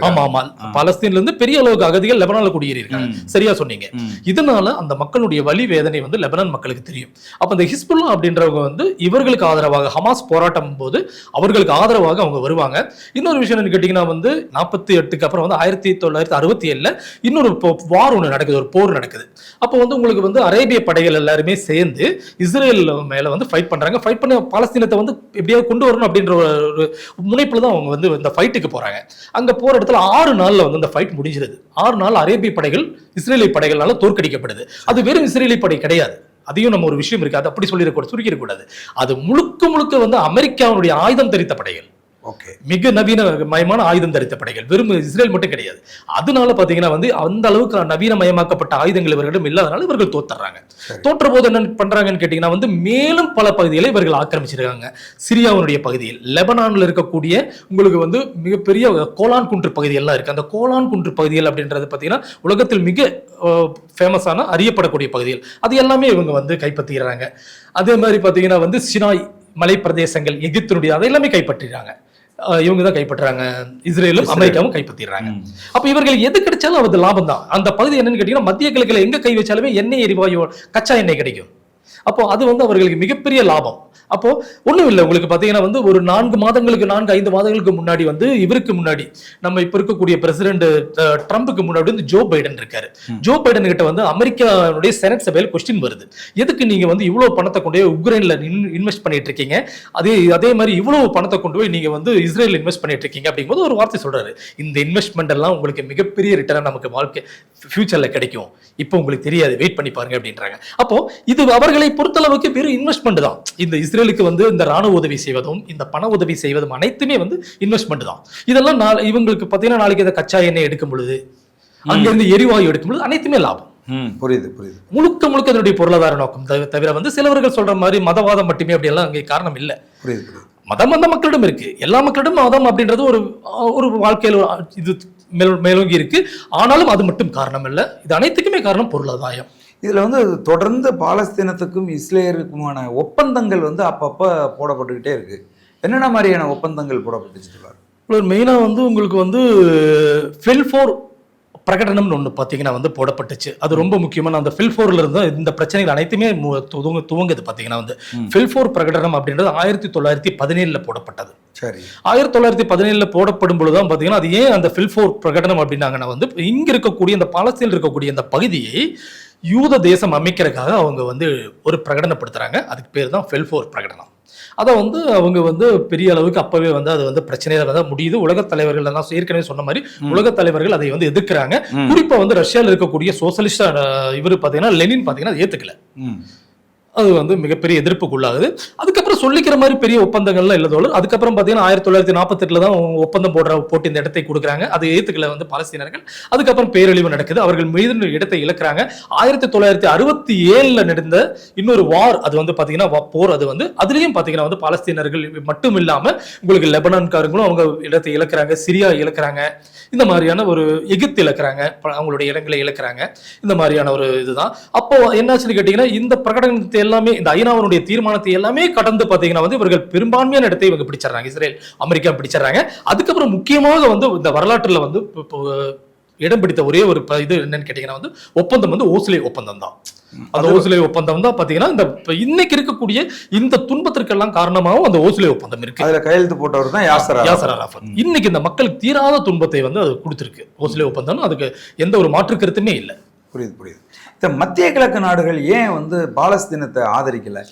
ஆமா ஆமா. பாலஸ்தீன்ல இருந்து பெரிய அளவுக்கு அகதிகள் லெபனான்ல குடியேறி இருக்காங்க ம். சரியா சொன்னீங்க. இதனால அந்த மக்களுடைய வலி வேதனை வந்து லெபனான் மக்களுக்கு தெரியும். அப்ப இந்த ஹிஸ்புல்லா அப்படின்றவங்க வந்து இவர்களுக்கு ஆதரவாக ஹமாஸ் போராட்டம் போது அவர்களுக்கு ஆதரவாக அவங்க வருவாங்க. இன்னொரு விஷயம் என்ன கேட்டீங்கன்னா வந்து நாற்பத்தி எட்டுக்கு அப்புறம் வந்து ஆயிரத்தி தொள்ளாயிரத்தி அறுபத்தி ஏழுல இன்னொரு வார் ஒன்று நடக்குது ஒரு போர் நடக்குது. அப்போ வந்து உங்களுக்கு வந்து அரேபிய படைகள் எல்லாருமே சேர்ந்து இஸ்ரேல் மேலே வந்து ஃபைட் பண்ணுறாங்க ஃபைட் பண்ண பாலஸ்தீனத்தை வந்து எப்படியாவது கொண்டு வரணும் அப்படின்ற ஒரு முனைப்பில் தான் அவங்க வந்து இந்த ஃபைட்டுக்கு போகிறாங்க அங்கே போகிற இடத்துல ஆறு நாளில் வந்து இந்த ஃபைட் முடிஞ்சிருது. ஆறு நாள் அரேபிய படைகள் இஸ்ரேலிய படைகளால் தோற்கடிக்கப்படுது. அது வெறும் இஸ்ரேலிய படை கிடையாது. அதையும் நம்ம ஒரு விஷயம் இருக்குது அது அப்படி சொல்லிடக்கூடாது சுருக்கிடக்கூடாது. அது முழுக்க முழுக்க வந்து அமெரிக்காவுடைய ஆயுதம் தெரித்த படைகள். மிக நவீன மயமான ஆயுதம் தரித்த படைகள். வெறும் இஸ்ரேல் மட்டும் கிடையாது. அதனால பாத்தீங்கன்னா வந்து அந்த அளவுக்கு நவீனமயமாக்கப்பட்ட ஆயுதங்கள் இவர்களிடம் இல்லாதனால இவர்கள் தோத்துறாங்க. தோற்ற போது என்ன பண்றாங்கன்னு கேட்டீங்கன்னா வந்து மேலும் பல பகுதிகளை இவர்கள் ஆக்கிரமிச்சிருக்காங்க. சிரியாவுடைய பகுதியில் லெபனான்ல இருக்கக்கூடிய உங்களுக்கு வந்து மிகப்பெரிய கோலான் குன்று பகுதியெல்லாம் இருக்கு. அந்த கோலான் குன்று பகுதிகள் அப்படின்றது பாத்தீங்கன்னா உலகத்தில் மிக ஃபேமஸான அறியப்படக்கூடிய பகுதிகள். அது எல்லாமே இவங்க வந்து கைப்பற்றிடுறாங்க அதே மாதிரி பாத்தீங்கன்னா வந்து சினாய் மலை பிரதேசங்கள் எகிப்தினுடைய அதை எல்லாமே கைப்பற்றிடுறாங்க இவங்க தான் கைப்பற்றுறாங்க இஸ்ரேலும் இஸ்ரேல். அமெரிக்காவும் கைப்பற்றிடுறாங்க. அப்ப இவர்கள் எது கிடைச்சாலும் அது லாபம் தான் அந்த பகுதி என்னன்னு கேட்டீங்கன்னா மத்திய கிழக்குல எங்க கை வச்சாலுமே எண்ணெய் எரிவாயு கச்சா எண்ணெய் கிடைக்கும் அப்போ அது வந்து அவர்களுக்கு மிகப்பெரிய லாபம். அப்போ ஒண்ணும் இல்லை உங்களுக்கு பாத்தீங்கன்னா வந்து ஒரு நான்கு மாதங்களுக்கு நான்கு ஐந்து மாதங்களுக்கு முன்னாடி வந்து இவருக்கு முன்னாடி நம்ம இப்ப இருக்கக்கூடிய பிரசிடென்ட் ட்ரம்புக்கு முன்னாடி வந்து ஜோ பைடன் இருக்காரு. ஜோ பைடன் கிட்ட வந்து அமெரிக்காவுடைய செனட் சபையில் கொஸ்டின் வருது. எதுக்கு நீங்க வந்து இவ்வளவு பணத்தை கொண்டு போய் உக்ரைன்ல இன்வெஸ்ட் பண்ணிட்டு இருக்கீங்க? அதே அதே மாதிரி இவ்வளவு பணத்தை கொண்டு போய் நீங்க வந்து இஸ்ரேல் இன்வெஸ்ட் பண்ணிட்டு இருக்கீங்க அப்படிங்கும்போது ஒரு வார்த்தை சொல்றாரு. இந்த இன்வெஸ்ட்மெண்ட் எல்லாம் உங்களுக்கு மிகப்பெரிய ரிட்டர்ன் நமக்கு வாழ்க்கை ஃபியூச்சர்ல கிடைக்கும். இப்போ உங்களுக்கு தெரியாது வெயிட் பண்ணி பாருங்க அப்படின்றாங்க. அப்போ இது அவர்களை பொறுத்தளவுக்கு வெறும் இன்வெஸ்ட்மெண்ட் தான். இந்த இஸ்ரேலுக்கு வந்து இந்த ராணுவ உதவி செய்வதும் இந்த பண உதவி செய்வதும் அனைத்துமே வந்து இன்வெஸ்ட்மெண்ட் தான். இதெல்லாம் நாளை இவங்களுக்கு பார்த்தீங்கன்னா நாளைக்கு இந்த கச்சா எண்ணெய் எடுக்கும் பொழுது அங்கிருந்து எரிவாயு எடுக்கும் பொழுது அனைத்துமே லாபம். புரியுது புரியுது. முழுக்க முழுக்க அதனுடைய பொருளாதார நோக்கம். தவி- தவிர வந்து சிலவர்கள் சொல்ற மாதிரி மதவாதம் மட்டுமே அப்படியெல்லாம் அங்கே காரணம் இல்லை. புரியுது மதம் அந்த மக்களிடம் இருக்கு. எல்லா மக்களிடம் மதம் அப்படின்றது ஒரு ஒரு வாழ்க்கையில் இது மேல் மேலோங்கி இருக்கு. ஆனாலும் அது மட்டும் காரணம் இல்லை. இது அனைத்துக்குமே காரணம் பொருளாதாயம். இதுல வந்து தொடர்ந்து பாலஸ்தீனத்துக்கும் இஸ்ரேலுக்குமான ஒப்பந்தங்கள் வந்து அப்பப்ப போடப்பட்டுக்கிட்டே இருக்கு. என்னென்ன மாதிரியான ஒப்பந்தங்கள் போடப்பட்டுச்சு மெயினாக வந்து உங்களுக்கு வந்து ஃபில்ஃபோர் பிரகடனம்னு ஒன்று பார்த்தீங்கன்னா வந்து போடப்பட்டுச்சு. அது ரொம்ப முக்கியமான அந்த ஃபில்ஃபோர்ல இருந்து இந்த பிரச்சனைகள் அனைத்துமே துவங்க துவங்குது பார்த்தீங்கன்னா வந்து. ஃபில்ஃபோர் பிரகடனம் அப்படின்றது ஆயிரத்தி தொள்ளாயிரத்தி பதினேழில் போடப்பட்டது. சரி. ஆயிரத்தி தொள்ளாயிரத்தி பதினேழில் போடப்படும் பொழுது தான் பார்த்தீங்கன்னா அது ஏன் அந்த ஃபில்ஃபோர் பிரகடனம் அப்படின்னாங்கன்னா வந்து இங்க இருக்கக்கூடிய இந்த பாலஸ்தீனில் இருக்கக்கூடிய இந்த பகுதியை யூத தேசம் அமைக்கிறதுக்காக அவங்க வந்து ஒரு பிரகடனப்படுத்துறாங்க அதுக்கு பேர் தான் ஃபில்ஃபோர் பிரகடனம் அதை வந்து அவங்க வந்து பெரிய அளவுக்கு அப்பவே வந்து அது வந்து பிரச்சனையில வந்து முடியுது உலகத் தலைவர்கள் நான் ஏற்கனவே சொன்ன மாதிரி ம். உலகத் தலைவர்கள் அதை வந்து எதிர்க்கிறாங்க. குறிப்பா வந்து ரஷ்யால இருக்கக்கூடிய சோசலிஸ்ட் இவர் பாத்தீங்கன்னா லெனின் பாத்தீங்கன்னா ஏத்துக்கல. அது வந்து மிகப்பெரிய எதிர்ப்புக்குள்ளாகுது அதுக்கப்புறம் சொல்லிக்கிற மாதிரி பெரிய ஒப்பந்தங்கள்லாம் இல்லை தோழர். அதுக்கப்புறம் பார்த்தீங்கன்னா ஆயிரத்தி தொள்ளாயிரத்தி நாற்பத்தெட்டில் தான் ஒப்பந்தம் போடுற போட்டு இந்த இடத்தை கொடுக்குறாங்க. அது ஏத்துக்கல வந்து பாலஸ்தீனர்கள் அதுக்கப்புறம் பேரழிவு நடக்குது. அவர்கள் மீது இடத்தை இழக்கிறாங்க. ஆயிரத்தி தொள்ளாயிரத்தி அறுபத்தி ஏழில் நடந்த இன்னொரு வார் அது வந்து பார்த்தீங்கன்னா போர் அது வந்து. அதுலயும் பார்த்தீங்கன்னா வந்து பாலஸ்தீனர்கள் மட்டும் இல்லாம உங்களுக்கு லெபனான்காரங்களும் அவங்க இடத்தை இழக்கிறாங்க சிரியா இழக்கிறாங்க. இந்த மாதிரியான ஒரு எகிப்து இழக்கிறாங்க. அவங்களுடைய இடங்களை இழக்கிறாங்க. இந்த மாதிரியான ஒரு இதுதான். அப்போ என்னாச்சுன்னு கேட்டீங்கன்னா இந்த பிரகடனத்தை எல்லாமே இந்த ஐநாவனுடைய தீர்மானத்தை எல்லாமே கடந்து பார்த்தீங்கன்னா வந்து இவர்கள் பெரும்பான்மையான இடத்தை இவங்க பிடிச்சிடுறாங்க. Israel America பிடிச்சிடுறாங்க. அதுக்கப்புறம் முக்கியமாக வந்து இந்த வரலாற்றுல வந்து இடம் பிடித்த ஒரே ஒரு இது என்னன்னு கேட்டீங்கன்னா வந்து ஒப்பந்தம் வந்து ஓஸ்லே ஒப்பந்தம் தான். அந்த ஓஸ்லே ஒப்பந்தம் தான் பாத்தீங்கன்னா இந்த இன்னைக்கு இருக்கக்கூடிய இந்த துன்பத்திற்கெல்லாம் காரணமாகவும் அந்த ஓஸ்லே ஒப்பந்தம் இருக்கு. அதுல கையெழுத்து போட்டவர் தான் யாசர் யாசர் அரஃபாத். அரஃபத் இன்னைக்கு இந்த மக்களுக்கு தீராத துன்பத்தை வந்து அது கொடுத்துருக்கு. ஓஸ்லே ஒப்பந்தம் அதுக்கு எந்த ஒரு மாற்று கருத்துமே இல்லை. புரியுது புரியுது. இந்த மத்திய கிழக்கு நாடுகள் ஏன் வந்து பாலஸ்தீனத்தை ஆதரிக்கல?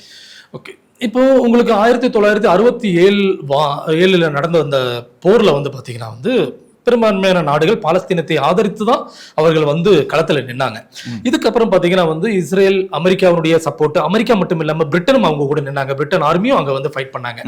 ஓகே. இப்போ உங்களுக்கு ஆயிரத்தி தொள்ளாயிரத்தி அறுபத்தி ஏழு வா ஏழில் நடந்த அந்த போரில் வந்து பார்த்தீங்கன்னா வந்து பெரும்பான்மையான நாடுகள் பாலஸ்தீனத்தை ஆதரித்து தான் அவர்கள் வந்து களத்துல நின்னாங்க. இதுக்கப்புறம் பாத்தீங்கன்னா வந்து இஸ்ரேல் அமெரிக்காவுடைய சப்போர்ட் அமெரிக்கா மட்டும் இல்லாம பிரிட்டனும் அவங்க கூட நின்னாங்க பிரிட்டன் ஆர்மியும் அங்க வந்து ஃபைட் பண்ணாங்க.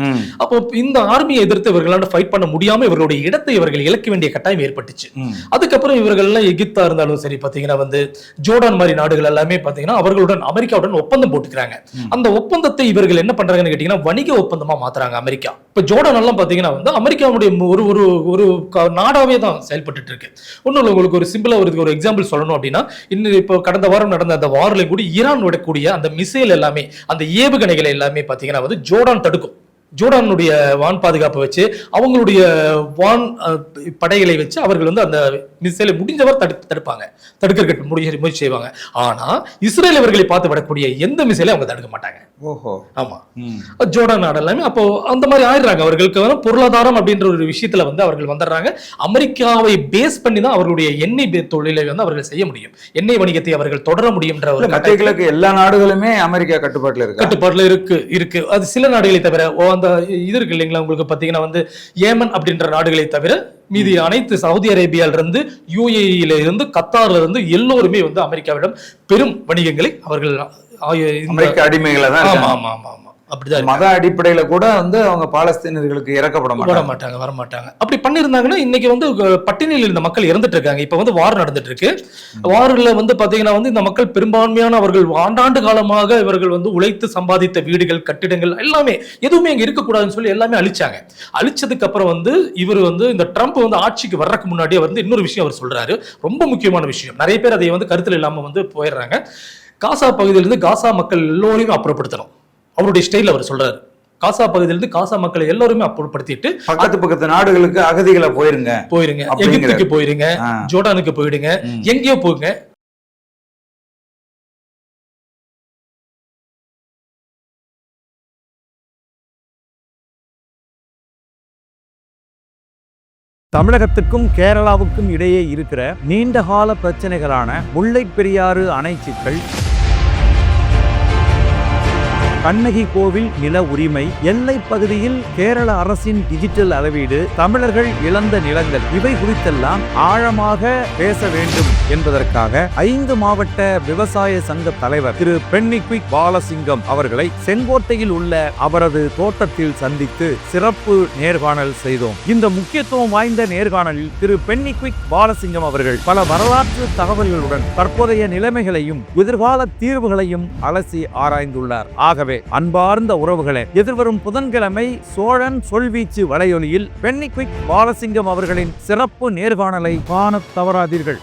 அப்போ இந்த ஆர்மியை எதிர்த்து இவர்களால ஃபைட் பண்ண முடியாம இவர்களுடைய இடத்தை இவர்கள் இழக்க வேண்டிய கட்டாயம் ஏற்பட்டுச்சு. அதுக்கப்புறம் இவர்கள்லாம் எகிப்தா இருந்தாலும் சரி பாத்தீங்கன்னா வந்து ஜோர்டான் மாதிரி நாடுகள் எல்லாமே பாத்தீங்கன்னா அவர்களுடன் அமெரிக்காவுடன் ஒப்பந்தம் போட்டுக்கிறாங்க. அந்த ஒப்பந்தத்தை இவர்கள் என்ன பண்றாங்கன்னு கேட்டீங்கன்னா வணிக ஒப்பந்தமா மாத்துறாங்க அமெரிக்கா இப்ப ஜோர்டான் எல்லாம் பாத்தீங்கன்னா வந்து அமெரிக்காவுடைய ஒரு ஒரு ஒரு க- நாடாவே தான் செயல்பட்டு இருக்கு. ஒன்றும் இல்லை உங்களுக்கு ஒரு சிம்பிளா ஒரு ஒரு எக்ஸாம்பிள் சொல்லணும் அப்படின்னா இன்னும் இப்போ கடந்த வாரம் நடந்த அந்த வாரில் கூட ஈரான் விடக்கூடிய அந்த மிசைல் எல்லாமே அந்த ஏவுகணைகளை எல்லாமே பாத்தீங்கன்னா வந்து ஜோர்டான் தடுக்கும். ஜோர்டானுடைய வான் பாதுகாப்பை வச்சு அவங்களுடைய வான் படைகளை வச்சு அவர்கள் வந்து அந்த மிசைலை முடிஞ்சவர் தடு தடுப்பாங்க. தடுக்கிறதுக்கு முடிஞ்ச முயற்சி செய்வாங்க. ஆனா இஸ்ரேல் அவர்களை பார்த்து விடக்கூடிய எந்த மிசைலையும் அவங்க தடுக்க மாட்டாங்க. ஓஹோ. ஆமா. ம். ஜோர்டான் நாடு எல்லாமே அப்போ அந்த மாதிரி ஆயிடுறாங்க. அவர்களுக்கு பொருளாதாரம் அப்படின்ற ஒரு விஷயத்துல வந்து அவர்கள் வந்துடுறாங்க. அமெரிக்காவை பேஸ் பண்ணி தான் அவர்களுடைய எண்ணெய் தொழிலை வந்து அவர்கள் செய்ய முடியும். எண்ணெய் வணிகத்தை அவர்கள் தொடர முடியும்ன்ற ஒரு மத்திய எல்லா நாடுகளுமே அமெரிக்கா கட்டுப்பாட்டுல இருக்கா? கட்டுப்பாட்டுல இருக்கு இருக்கு. அது சில நாடுகளை தவிர ஓ அந்த இது இருக்கு இல்லைங்களா? உங்களுக்கு பாத்தீங்கன்னா வந்து ஏமன் அப்படின்ற நாடுகளை தவிர மீதி அனைத்து சவுதி அரேபியால இருந்து யூஏஇல இருந்து கத்தார்ல இருந்து எல்லோருமே வந்து அமெரிக்காவிடம் பெரும் வணிகங்களை அவர்கள் அமெரிக்க அடிமைகளை தான் ஆமா. ஆமா ஆமா ஆமா. அப்படிதான். மத அடிப்படையில கூட வந்து அவங்க பாலஸ்தீனர்களுக்கு இறக்கப்பட மாட்டாங்க. மாட்டாங்க வர மாட்டாங்க அப்படி பண்ணியிருந்தாங்கன்னா இன்னைக்கு வந்து பட்டினியில் இருந்த மக்கள் இறந்துட்டு இருக்காங்க இப்ப வந்து வார் நடந்துட்டு இருக்கு வாரில் வந்து பாத்தீங்கன்னா வந்து இந்த மக்கள் பெரும்பான்மையான அவர்கள் ஆண்டாண்டு காலமாக இவர்கள் வந்து உழைத்து சம்பாதித்த வீடுகள் கட்டிடங்கள் எல்லாமே எதுவுமே இங்க இருக்கக்கூடாதுன்னு சொல்லி எல்லாமே அழிச்சாங்க. அழிச்சதுக்கு அப்புறம் வந்து இவர் வந்து இந்த ட்ரம்ப் வந்து ஆட்சிக்கு வர்றதுக்கு முன்னாடியே வந்து இன்னொரு விஷயம் அவர் சொல்றாரு. ரொம்ப முக்கியமான விஷயம். நிறைய பேர் அதை வந்து கருத்தில் இல்லாம வந்து போயிடுறாங்க. காசா பகுதியிலிருந்து காசா மக்கள் எல்லோரையும் அப்புறப்படுத்தணும். அவருடைய ஸ்டைல் அவர் சொல்றாரு. காசா பகுதியிலிருந்து காசா மக்களை எல்லோருமே அப்புறப்படுத்திட்டு பக்கத்து பக்கத்து நாடுகளுக்கு அகதிகளை போயிருங்க. போயிருங்க. எகிப்துக்கு போயிருங்க. ஜோர்டானுக்கு போயிடுங்க. எங்கேயோ போங்க. தமிழகத்துக்கும் கேரளாவுக்கும் இடையே இருக்கிற நீண்டகால பிரச்சனைகளான முல்லைப் பெரியாறு அணை சிக்கல் கண்ணகி கோவில் நில உரிமை எல்லைப் பகுதியில் கேரள அரசின் டிஜிட்டல் அளவீடு தமிழர்கள் இழந்த நிலங்கள் இவை குறித்தெல்லாம் ஆழமாக பேச வேண்டும் என்பதற்காக ஐந்து மாவட்ட விவசாய சங்க தலைவர் திரு பென்னிக்விக் பாலசிங்கம் அவர்களை செங்கோட்டையில் உள்ள அவரது தோட்டத்தில் சந்தித்து சிறப்பு நேர்காணல் செய்தோம். இந்த முக்கியத்துவம் வாய்ந்த நேர்காணலில் திரு பென்னிக்விக் பாலசிங்கம் அவர்கள் பல வரலாற்று தகவல்களுடன் தற்போதைய நிலைமைகளையும் எதிர்கால தீர்வுகளையும் அலசி ஆராய்ந்துள்ளார். ஆகவே நண்பர்களே அன்பார்ந்த உறவுகளே எதிர்வரும் புதன்கிழமை சோழன் சொல்வீச்சு வலையொலியில் பென்னிக்விக் பாலசிங்கம் அவர்களின் சிறப்பு நேர்காணலை காணத் தவறாதீர்கள்.